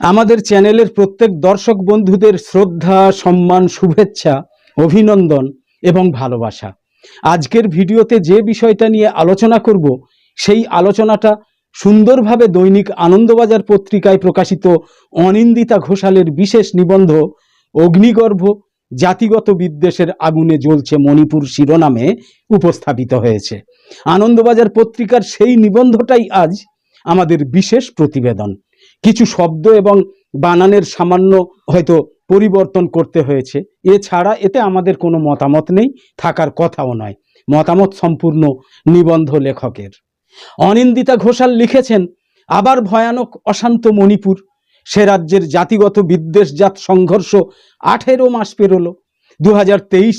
আমাদের চ্যানেলের প্রত্যেক দর্শক বন্ধুদের শ্রদ্ধা, সম্মান, শুভেচ্ছা, অভিনন্দন এবং ভালোবাসা। আজকের ভিডিওতে যে বিষয়টা নিয়ে আলোচনা করব, সেই আলোচনাটা সুন্দরভাবে দৈনিক আনন্দবাজার পত্রিকায় প্রকাশিত অনিন্দিতা ঘোষালের বিশেষ নিবন্ধ, অগ্নিগর্ভ, জাতিগত বিদ্বেষের আগুনে জ্বলছে মণিপুর শিরোনামে উপস্থাপিত হয়েছে। আনন্দবাজার পত্রিকার সেই নিবন্ধটাই আজ আমাদের বিশেষ প্রতিবেদন। কিছু শব্দ এবং বানানের সামান্য হয়তো পরিবর্তন করতে হয়েছে। এছাড়া এতে আমাদের কোনো মতামত নেই, থাকার কথাও নয়। মতামত সম্পূর্ণ নিবন্ধ লেখকের। অনিন্দিতা ঘোষাল লিখেছেন, আবার ভয়ানক অশান্ত মণিপুর। সে রাজ্যের জাতিগত বিদ্বেষজাত সংঘর্ষ আঠেরো মাস পেরোলো। দু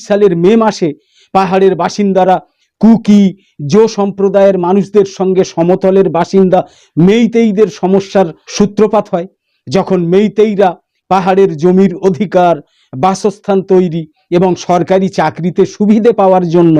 সালের মে মাসে পাহাড়ের বাসিন্দারা কুকি, জো সম্প্রদায়ের মানুষদের সঙ্গে সমতলের বাসিন্দা মেইতেইদের সমস্যার সূত্রপাত হয়। যখন মেইতেইরা পাহাড়ের জমির অধিকার, বাসস্থান তৈরি এবং সরকারি চাকরিতে সুবিধে পাওয়ার জন্য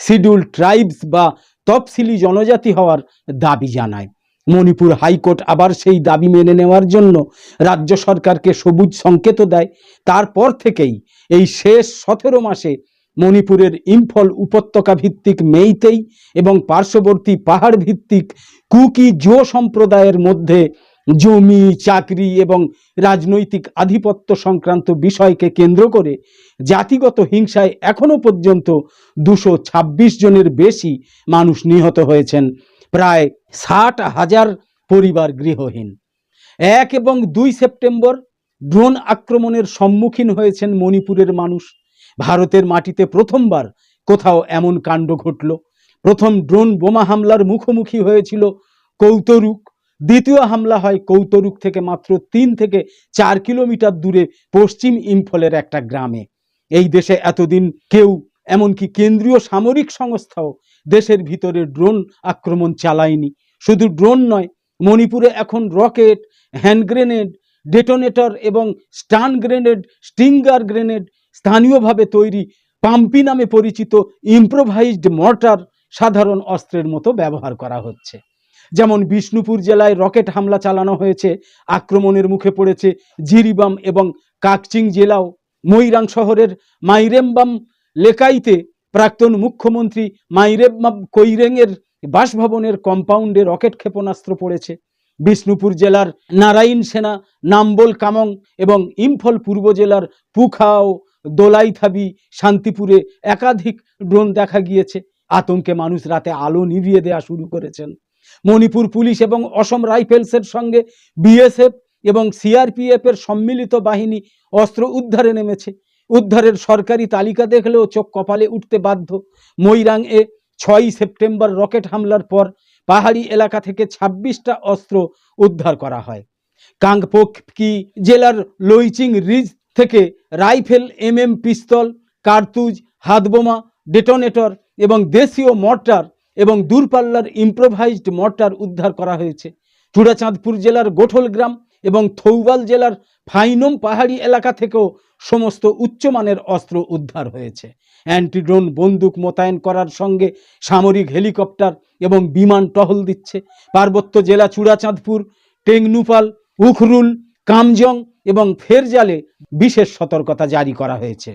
শিডিউল ট্রাইবস বা তফসিলি জনজাতি হওয়ার দাবি জানায়। মণিপুর হাইকোর্ট আবার সেই দাবি মেনে নেওয়ার জন্য রাজ্য সরকারকে সবুজ সংকেত দেয়। তারপর থেকেই এই শেষ সতেরো মাসে মণিপুরের ইম্ফল উপত্যকা ভিত্তিক মেইতেই এবং পার্শ্ববর্তী পাহাড় ভিত্তিক কুকি জো সম্প্রদায়ের মধ্যে জমি, চাকরি এবং রাজনৈতিক আধিপত্য সংক্রান্ত বিষয়কে কেন্দ্র করে জাতিগত হিংসায় এখনও পর্যন্ত দুশো জনের বেশি মানুষ নিহত হয়েছেন। প্রায় ষাট হাজার পরিবার গৃহহীন। এক এবং দুই সেপ্টেম্বর ড্রোন আক্রমণের সম্মুখীন হয়েছেন মণিপুরের মানুষ। ভারতের মাটিতে প্রথমবার কোথাও এমন কাণ্ড ঘটল। প্রথম ড্রোন বোমা হামলার মুখোমুখি হয়েছিল কৌতরুক। দ্বিতীয় হামলা হয় কৌতরুক থেকে মাত্র তিন থেকে চার কিলোমিটার দূরে পশ্চিম ইম্ফলের একটা গ্রামে। এই দেশে এতদিন কেউ, এমনকি কেন্দ্রীয় সামরিক সংস্থাও দেশের ভিতরে ড্রোন আক্রমণ চালায়নি। শুধু ড্রোন নয়, মণিপুরে এখন রকেট, হ্যান্ড গ্রেনেড, ডেটোনেটর এবং স্টান গ্রেনেড, স্টিঙ্গার গ্রেনেড স্থানীয়ভাবে তৈরি পাম্পি নামে পরিচিত ইম্প্রোভাইজড মর্টার সাধারণ অস্ত্রের মতো ব্যবহার করা হচ্ছে। যেমন বিষ্ণুপুর জেলায় রকেট হামলা চালানো হয়েছে, আক্রমণের মুখে পড়েছে জিরিবাম এবং কাকচিং জেলাও। মৈরাং শহরের মাইরেমবাম লেকাইতে প্রাক্তন মুখ্যমন্ত্রী মাইরেমবাম কৈরেংয়ের বাসভবনের কম্পাউন্ডে রকেট ক্ষেপণাস্ত্র পড়েছে। বিষ্ণুপুর জেলার নারায়ণ সেনা নাম্বল কামং এবং ইম্ফল পূর্ব জেলার পুখাও দোলাইথাবি শান্তিপুরে একাধিক ড্রোন দেখা গিয়েছে। আতঙ্কে মানুষ রাতে আলো নিভিয়ে দেওয়া শুরু করেছেন। মণিপুর পুলিশ এবং অসম রাইফেলসের সঙ্গে বিএসএফ এবং সিআরপিএফ এর সম্মিলিত বাহিনী অস্ত্র উদ্ধারে নেমেছে। উদ্ধারের সরকারি তালিকা দেখলেও চোখ কপালে উঠতে বাধ্য। মৈরাং এ ছয়ই সেপ্টেম্বর রকেট হামলার পর পাহাড়ি এলাকা থেকে ছাব্বিশটা অস্ত্র উদ্ধার করা হয়। কাংপোকি জেলার লইচিং রিজ থেকে রাইফেল, এমএম, পিস্তল, কার্তুজ, হাতবোমা, ডেটোনেটর এবং দেশীয় মর্টার এবং দূরপাল্লার ইম্প্রোভাইজড মর্টার উদ্ধার করা হয়েছে। চূড়াচাঁদপুর জেলার গোঠল গ্রাম এবং থৌবাল জেলার ফাইনম পাহাড়ি এলাকা থেকেও সমস্ত উচ্চমানের অস্ত্র উদ্ধার হয়েছে। অ্যান্টিড্রোন বন্দুক মোতায়েন করার সঙ্গে সামরিক হেলিকপ্টার এবং বিমান টহল দিচ্ছে। পার্বত্য জেলা চূড়াচাঁদপুর, টেংনুপাল, উখরুল, কামজং এবং ফেরজালে বিশেষ সতর্কতা জারি করা হয়েছে।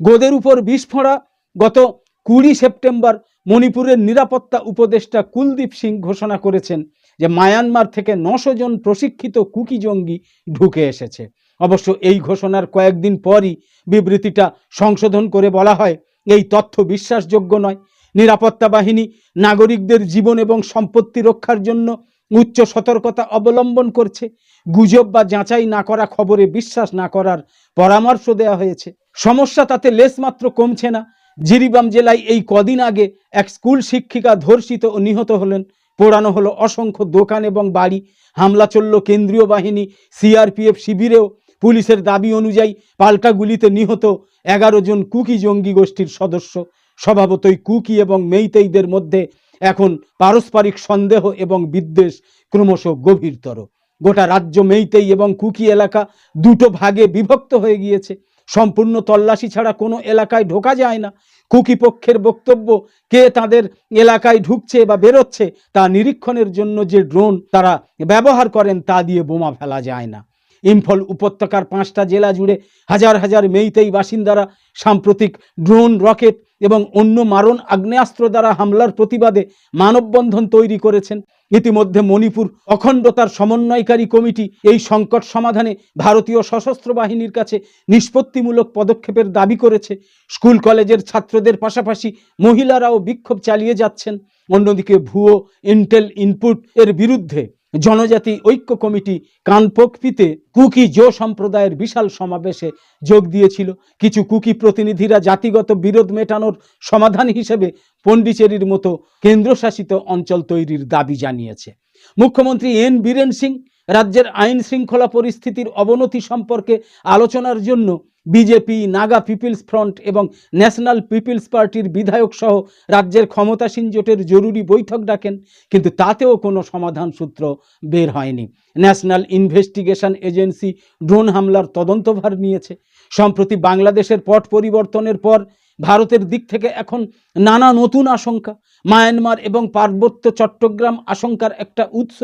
গোদের উপর বিস্ফোরা গত কুড়ি সেপ্টেম্বর মণিপুরের নিরাপত্তা উপদেষ্টা কুলদীপ সিং ঘোষণা করেছেন যে মায়ানমার থেকে নশো জন প্রশিক্ষিত কুকি জঙ্গি ঢুকে এসেছে। অবশ্য এই ঘোষণার কয়েকদিন পরই বিবৃতিটা সংশোধন করে বলা হয়, এই তথ্য বিশ্বাসযোগ্য নয়। নিরাপত্তা বাহিনী নাগরিকদের জীবন এবং সম্পত্তি রক্ষার জন্য উচ্চ সতর্কতা অবলম্বন করছে। গুজব বা যাচাই না করা খবরে বিশ্বাস না করার পরামর্শ দেওয়া হয়েছে। সমস্যা তাতে লেশমাত্র কমছে না। জিরিবাম জেলায় এই কদিন আগে এক স্কুল শিক্ষিকা ধর্ষিত ও নিহত হলেন। পোড়ানো হলো অসংখ্য দোকান এবং বাড়ি। হামলা চলল কেন্দ্রীয় বাহিনী, সিআরপিএফ শিবিরেও। পুলিশের দাবি অনুযায়ী পাল্টা গুলিতে নিহত এগারো জন কুকি জঙ্গি গোষ্ঠীর সদস্য। স্বভাবতই কুকি এবং মেইতেইদের মধ্যে এখন পারস্পরিক সন্দেহ এবং বিদ্বেষ ক্রমশ গভীরতর। গোটা রাজ্য মেইতেই এবং কুকি এলাকা দুটো ভাগে বিভক্ত হয়ে গিয়েছে। সম্পূর্ণ তল্লাশি ছাড়া কোনো এলাকায় ঢোকা যায় না। কুকি পক্ষের বক্তব্য, কে তাদের এলাকায় ঢুকছে বা বেরোচ্ছে তা নিরীক্ষণের জন্য যে ড্রোন তারা ব্যবহার করেন তা দিয়ে বোমা ফেলা যায় না। ইম্ফল উপত্যকার পাঁচটা জেলা জুড়ে হাজার হাজার মেইতেই বাসিন্দারা সাম্প্রতিক ড্রোন, রকেট এবং অন্য মারণ আগ্নেয়াস্ত্র দ্বারা হামলার প্রতিবাদে মানববন্ধন তৈরি করেছেন। ইতিমধ্যে মণিপুর অখণ্ডতার সমন্বয়কারী কমিটি এই সংকট সমাধানে ভারতীয় সশস্ত্র বাহিনীর কাছে নিষ্পত্তিমূলক পদক্ষেপের দাবি করেছে। স্কুল কলেজের ছাত্রদের পাশাপাশি মহিলারাও বিক্ষোভ চালিয়ে যাচ্ছেন। অন্যদিকে ভুয়ো ইন্টেল ইনপুট এর বিরুদ্ধে জনজাতি ঐক্য কমিটি কানপোকপিতে কুকি জো সম্প্রদায়ের বিশাল সমাবেশে যোগ দিয়েছিল। কিছু কুকি প্রতিনিধিরা জাতিগত বিরোধ মেটানোর সমাধান হিসেবে পণ্ডিচেরির মতো কেন্দ্রশাসিত অঞ্চল তৈরির দাবি জানিয়েছে। মুখ্যমন্ত্রী এন বীরেন সিং, রাজ্যের আইন শৃঙ্খলা পরিস্থিতির অবনতি সম্পর্কে আলোচনার জন্য বিজেপি, নাগা পিপলস ফ্রন্ট এবং ন্যাশনাল পিপলস পার্টির বিধায়ক সহ রাজ্যের ক্ষমতাসীন জোটের জরুরি বৈঠক ডাকেন, কিন্তু তাতেও কোনো সমাধান সূত্র বের হয়নি। ন্যাশনাল ইনভেস্টিগেশন এজেন্সি ড্রোন হামলার তদন্তভার নিয়েছে। সম্প্রতি বাংলাদেশের পট পরিবর্তনের পর ভারতের দিক থেকে এখন নানা নতুন আশঙ্কা। মায়ানমার এবং পার্বত্য চট্টগ্রাম আশঙ্কার একটা উৎস।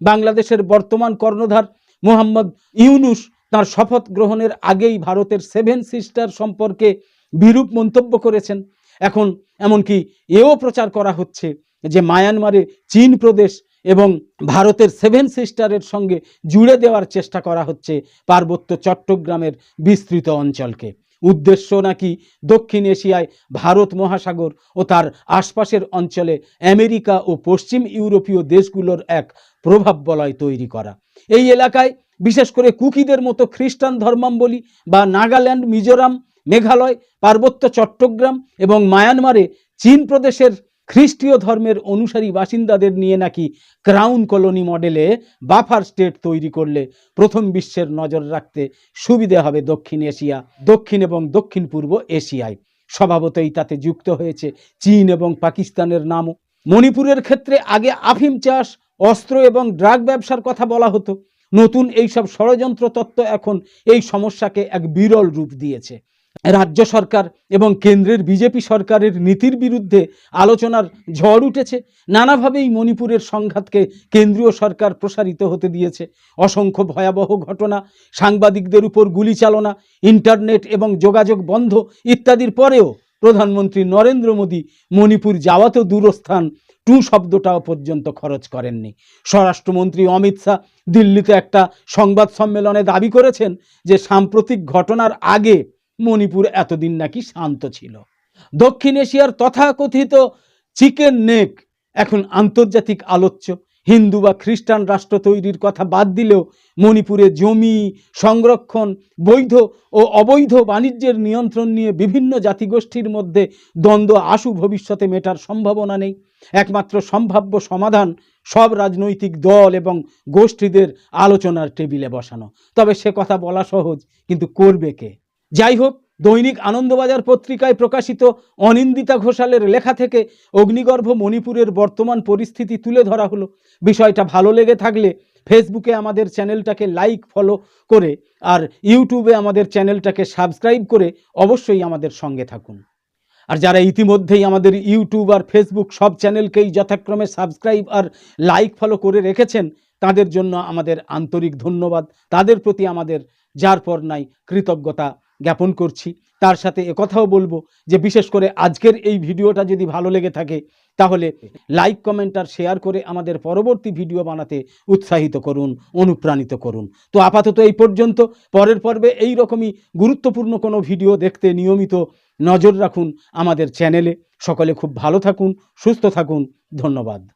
বাংলাদেশের বর্তমান কর্ণধার মোহাম্মদ ইউনুস তার শপথ গ্রহণের আগেই ভারতের সেভেন সিস্টার সম্পর্কে বিরূপ মন্তব্য করেছেন। এখন এমনকি এও প্রচার করা হচ্ছে যে মায়ানমারে চীন প্রদেশ এবং ভারতের সেভেন সিস্টারের সঙ্গে জুড়ে দেওয়ার চেষ্টা করা হচ্ছে পার্বত্য চট্টগ্রামের বিস্তৃত অঞ্চলকে। উদ্দেশ্য নাকি দক্ষিণ এশিয়ায় ভারত মহাসাগর ও তার আশপাশের অঞ্চলে আমেরিকা ও পশ্চিম ইউরোপীয় দেশগুলোর এক প্রভাব বলয় তৈরি করা? এই এলাকায় বিশেষ করে কুকিদের মতো খ্রিস্টান ধর্মাম্বলী বা নাগাল্যান্ড, মিজোরাম, মেঘালয়, পার্বত্য চট্টগ্রাম এবং মায়ানমারে চীন প্রদেশের খ্রিস্টীয় ধর্মের অনুসারী বাসিন্দাদের নিয়ে নাকি ক্রাউন কলোনি মডেলে বাফার স্টেট তৈরি করলে প্রথম বিশ্বের নজর রাখতে সুবিধে হবে দক্ষিণ এশিয়া, দক্ষিণ এবং দক্ষিণ পূর্ব এশিয়ায়। স্বভাবতই তাতে যুক্ত হয়েছে চীন এবং পাকিস্তানের নামও। মণিপুরের ক্ষেত্রে আগে আফিম চাষ অস্ত্র এবং ড্রাগ ব্যবসার কথা বলা হতো। নতুন এইসব ষড়যন্ত্র তত্ত্ব এখন এই সমস্যাকে এক বিরল রূপ দিয়েছে। রাজ্য সরকার এবং কেন্দ্রের বিজেপি সরকারের নীতির বিরুদ্ধে আলোচনার ঝড় উঠেছে। নানাভাবেই মণিপুরের সংঘাতকে কেন্দ্রীয় সরকার প্রসারিত হতে দিয়েছে। অসংখ্য ভয়াবহ ঘটনা, সাংবাদিকদের উপর গুলি চালনা, ইন্টারনেট এবং যোগাযোগ বন্ধ ইত্যাদির পরেও প্রধানমন্ত্রী নরেন্দ্র মোদী মণিপুর যাওয়া তো দূরস্থান টু শব্দটাও পর্যন্ত খরচ করেননি। স্বরাষ্ট্রমন্ত্রী অমিত শাহ দিল্লিতে একটা সংবাদ সম্মেলনে দাবি করেছেন যে সাম্প্রতিক ঘটনার আগে মণিপুর এতদিন নাকি শান্ত ছিল। দক্ষিণ এশিয়ার তথাকথিত চিকেন নেক এখন আন্তর্জাতিক আলোচ্য হিন্দু বা খ্রিস্টান রাষ্ট্র তৈরির কথা বাদ দিলেও মণিপুরে জমি, সংরক্ষণ, বৈধ ও অবৈধ বাণিজ্যের নিয়ন্ত্রণ নিয়ে বিভিন্ন জাতিগোষ্ঠীর মধ্যে দ্বন্দ্ব আশু ভবিষ্যতে মেটার সম্ভাবনা নেই। একমাত্র সম্ভাব্য সমাধান সব রাজনৈতিক দল এবং গোষ্ঠীদের আলোচনার টেবিলে বসানো। তবে সে কথা বলা সহজ, কিন্তু করবে কে? যাই হোক দৈনিক আনন্দবাজার পত্রিকায় প্রকাশিত অনিন্দিতা ঘোষালের লেখা থেকে অগ্নিগর্ভ মণিপুরের বর্তমান পরিস্থিতি তুলে ধরা হলো। বিষয়টা ভালো লেগে থাকলে ফেসবুকে আমাদের চ্যানেলটাকে লাইক, ফলো করে আর ইউটিউবে আমাদের চ্যানেলটাকে সাবস্ক্রাইব করে অবশ্যই আমাদের সঙ্গে থাকুন। আর যারা ইতিমধ্যেই আমাদের ইউটিউব আর ফেসবুক সব চ্যানেলকেই যথাক্রমে সাবস্ক্রাইব আর লাইক, ফলো করে রেখেছেন, তাদের জন্য আমাদের আন্তরিক ধন্যবাদ। তাদের প্রতি আমাদের যার পর নাই কৃতজ্ঞতা জ্ঞাপন করছি। তার সাথে একথাও বলব যে, বিশেষ করে আজকের এই ভিডিওটা যদি ভালো লেগে থাকে, তাহলে লাইক, কমেন্ট আর শেয়ার করে আমাদের পরবর্তী ভিডিও বানাতে উৎসাহিত করুন, অনুপ্রাণিত করুন। তো আপাতত এই পর্যন্ত। পরের পর্বে এই রকমই গুরুত্বপূর্ণ কোনো ভিডিও দেখতে নিয়মিত নজর রাখুন আমাদের চ্যানেলে। সকলে খুব ভালো থাকুন, সুস্থ থাকুন। ধন্যবাদ।